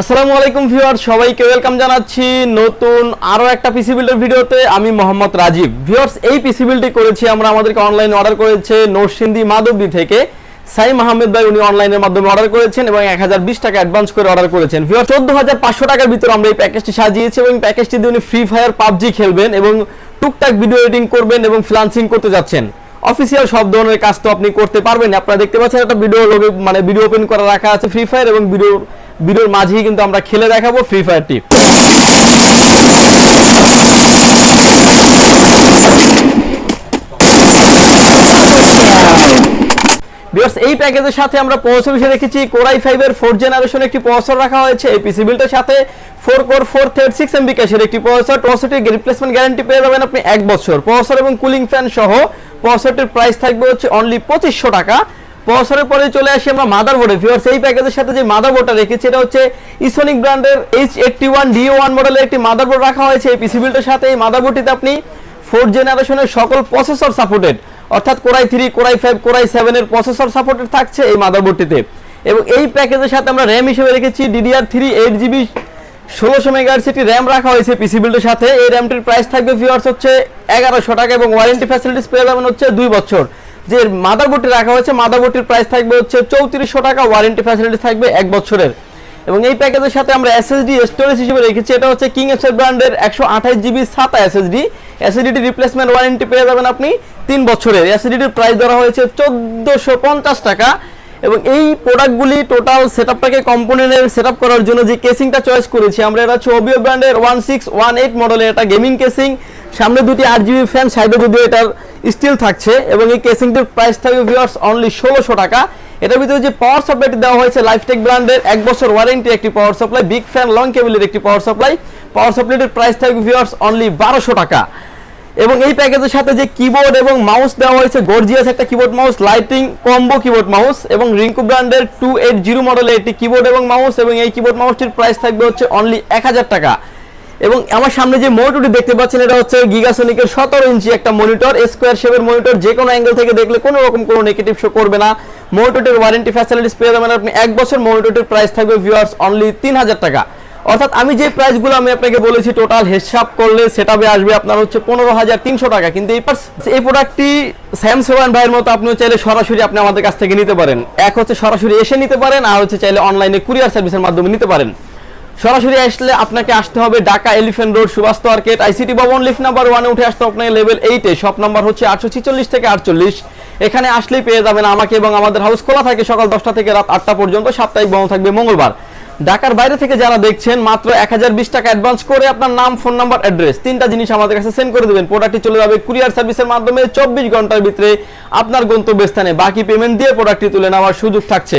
আসসালামু আলাইকুম ভিউয়ার সবাইকে ওয়েলকাম জানাচ্ছি নতুন আরও একটা পিসি বিল্ডের ভিডিওতে। আমি মোহাম্মদ রাজীব। ভিউয়ার্স, এই পিসি বিল্ডটি করেছি আমরা, আমাদেরকে অনলাইনে অর্ডার করেছে নরসিংদী মাধবদী থেকে। সাইম আহমেদ ভাই, উনি অনলাইনের মাধ্যমে অর্ডার করেছেন এবং এক হাজার বিশ টাকা অ্যাডভান্স করে অর্ডার করেছেন। ভিউয়ার চোদ্দ হাজার পাঁচশো টাকার ভিতরে আমরা এই প্যাকেজটি সাজিয়েছি এবং প্যাকেজটি দিয়ে উনি ফ্রি ফায়ার পাবজি খেলবেন এবং টুকটাক ভিডিও এডিটিং করবেন এবং ফ্রিলান্সিং করতে যাচ্ছেন। অফিসিয়াল সব ধরনের কাজ তো আপনি করতে পারবেন। আপনারা দেখতে পাচ্ছেন একটা ভিডিও মানে ভিডিও ওপেন করা রাখা আছে ফ্রি ফায়ার এবং ভিডিও ভিডিওর মাঝেই কিন্তু আমরা খেলে দেখাবো ফ্রি ফায়ারটি বিকজ এই প্যাকেজের সাথে আমরা প্রসেসর হিসেবে রেখেছি। কোরাই ফাইভের ফোর জেনারেশন একটি প্রসেসর রাখা হয়েছে এই পিসি বিল্ডের সাথে। Four core four third six MB ক্যাশের একটি প্রসেসর প্রসেসরটির রিপ্লেসমেন্ট গ্যারান্টি পেয়ে যাবেন আপনি এক বছর। প্রসেসর এবং কুলিং ফ্যান সহ প্রসেসরটির প্রাইস থাকবে হচ্ছে অনলি পঁচিশশো টাকা। প্রসেসরের পরে চলে আসি আমরা মাদার মাদারবোর্ডে। ভিউয়ার্স এই প্যাকেজের সাথে যে মাদারবোর্ডটা রেখেছি, এটা হচ্ছে ইসোনিক ব্র্যান্ডের H eighty one D one মডেলের একটি মাদারবোর্ড রাখা হয়েছে। এই পিসি বিল্ডের সাথে এই মাদারবোর্ডটিতে আপনি ফোর জেনারেশনের সকল প্রসেসর সাপোর্টেড অর্থাৎ core i three core i five core i সেভেনের প্রসেসর সাপোর্টেড থাকছে এই মাদারবোর্ডটিতে। এবং এই প্যাকেজের সাথে আমরা র্যাম হিসেবে রেখেছি ডিডিআর থ্রি এইট জিবি ষোলোশো মেগাহার্স একটি র্যাম রাখা হয়েছে পিসি বিল্ডের সাথে। এই র্যামটির প্রাইস থাকবে ভিউয়ার্স হচ্ছে এগারোশো টাকা এবং ওয়ারেন্টি ফ্যাসিলিটিস পেয়ে যাবেন হচ্ছে দুই বছর। যে মাদারবোর্ডটি রাখা হয়েছে, মাদারবোর্ডটির প্রাইস থাকবে হচ্ছে চৌত্রিশশো টাকা ওয়ারেন্টি ফ্যাসিলিটি থাকবে এক বছরের। এবং এই প্যাকেজের সাথে আমরা এসএসডি স্টোরেজ হিসেবে রেখেছি, এটা হচ্ছে কিং এফ ব্র্যান্ডের একশো আঠাশ জিবি সাতা এসএসডি এসএসডি রিপ্লেসমেন্ট ওয়ারেন্টি পেয়ে যাবেন আপনি তিন বছরের। এসএসডির প্রাইস ধরা হয়েছে চোদ্দোশো পঞ্চাশ টাকা। এবং এই প্রোডাক্টগুলি টোটাল সেটআপটাকে কম্পোনেন্টের সেটআপ করার জন্য যে কেসিংটা চয়েস করেছি, আমরা এটা হচ্ছে ওবিও ব্র্যান্ডের ওয়ান সিক্স ওয়ান এইট মডেলের এটা গেমিং কেসিং সামনে দুটি আট জিবি ফ্যান সাইডে যদিও এটার স্টিল থাকছে এবং এই কেসিংটির প্রাইস থাকবে ভিউয়ার্স অনলি ষোলোশো টাকা। এটার ভিতরে যে পাওয়ার সাপ্লাইটি দেওয়া হয়েছে লাইফটেক ব্র্যান্ডের এক বছর ওয়ারেন্টি একটি power supply big fan long কেবলের একটি পাওয়ার সাপ্লাই পাওয়ার সাপ্লাইটির প্রাইস থাকবে ভিউয়ার্স অনলি বারোশো টাকা। এবং এই প্যাকেজের সাথে যে কিবোর্ড এবং মাউস দেওয়া হয়েছে গর্জিয়াস একটা keyboard mouse lighting combo keyboard mouse এবং রিঙ্কু ব্র্যান্ডের টু এইট জিরো মডেলের একটি কিবোর্ড এবং মাউস এবং এই কিবোর্ড মাউসটির প্রাইস থাকবে হচ্ছে অনলি এক হাজার টাকা। এবং আমার সামনে যে মনিটরটি দেখতে পাচ্ছেন, এটা হচ্ছে গিগাসনিকের সতেরো ইঞ্চি একটা মনিটর স্কোয়ার শেপের মনিটর যে কোনো অ্যাঙ্গেল থেকে দেখলে কোনো রকম কোনো নেগেটিভ শো করবে না। মনিটরটির ওয়ারেন্টি ফ্যাসিলিটিস পেয়ে যাবেন আপনি। এক বছর মনিটরটির প্রাইস থাকবে ভিউয়ার্স অনলি তিন হাজার টাকা। অর্থাৎ আমি যে প্রাইসগুলো আমি আপনাকে বলেছি টোটাল হিসাব করলে সেটাবে আসবে আপনার হচ্ছে পনেরো হাজার তিনশো টাকা। কিন্তু এই এই প্রোডাক্টটি স্যামসেওয়ান ভাইয়ের মতো আপনিও চাইলে সরাসরি আপনি আমাদের কাছ থেকে নিতে পারেন। এক হচ্ছে সরাসরি এসে নিতে পারেন, আর হচ্ছে চাইলে অনলাইনে কুরিয়ার সার্ভিসের মাধ্যমে নিতে পারেন। সরাসরি আসলে আপনাকে আসতে হবে Dhaka elephant road, Subhash market ICT Bhaban, lift number ওয়ানে উঠে আসতে আপনাকে লেভেল এইটে শপ নাম্বার হচ্ছে আটশো ছিচল্লিশ থেকে আটচল্লিশ। এখানে আসলেই পেয়ে যাবেন আমাকে এবং আমাদের হাউস খোলা থাকে সকাল দশটা থেকে রাত আটটা পর্যন্ত, সাপ্তাহিক বন্ধ থাকবে মঙ্গলবার। ঢাকার বাইরে থেকে যারা দেখছেন, মাত্র এক হাজার বিশ টাকা অ্যাডভান্স করে আপনার নাম ফোন নাম্বার অ্যাড্রেস তিনটা জিনিস আমাদের কাছে সেন্ড করে দেবেন। প্রোডাক্টটি চলে যাবে কুরিয়ার সার্ভিসের মাধ্যমে চব্বিশ ঘণ্টার ভিতরে আপনার গন্তব্যস্থানে। বাকি পেমেন্ট দিয়ে প্রোডাক্টটি তুলে নেওয়ার সুযোগ থাকছে।